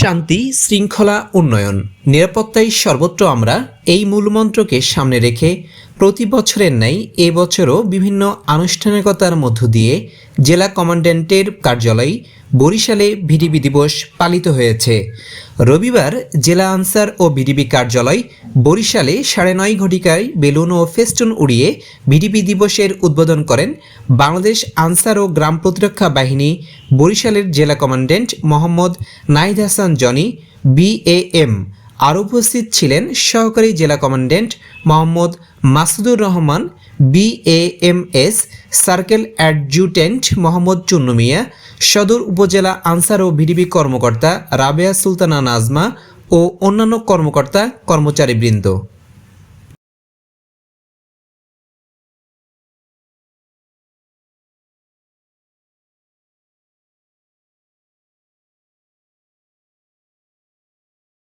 শান্তি শৃঙ্খলা উন্নয়ন। নিরাপত্তাই সর্বত্র আমরা। এই মূলমন্ত্রকে সামনে রেখে প্রতি বছরের ন্যায় এবছরও বিভিন্ন আনুষ্ঠানিকতার মধ্য দিয়ে জেলা কমান্ড্যান্টের কার্যালয় বরিশালে ভিডিবি দিবস পালিত হয়েছে। রবিবার জেলা আনসার ও ভিডিবি কার্যালয় বরিশালে সাড়ে নয় ঘটিকায় বেলুন ও ফেস্টুন উড়িয়ে ভিডিবি দিবসের উদ্বোধন করেন বাংলাদেশ আনসার ও গ্রাম প্রতিরক্ষা বাহিনী বরিশালের জেলা commandant Mohammad Nahid Hasan Johnny BAM আর উপস্থিত ছিলেন সহকারী জেলা commandant Mohammad Masudur Rahman BAMS circle adjutant Mohammad Chunnu Mia, সদর উপজেলা আনসার ও ভিডিবি কর্মকর্তা রাবেয়া সুলতানা নাজমা ও অন্যান্য কর্মকর্তা কর্মচারীবৃন্দ।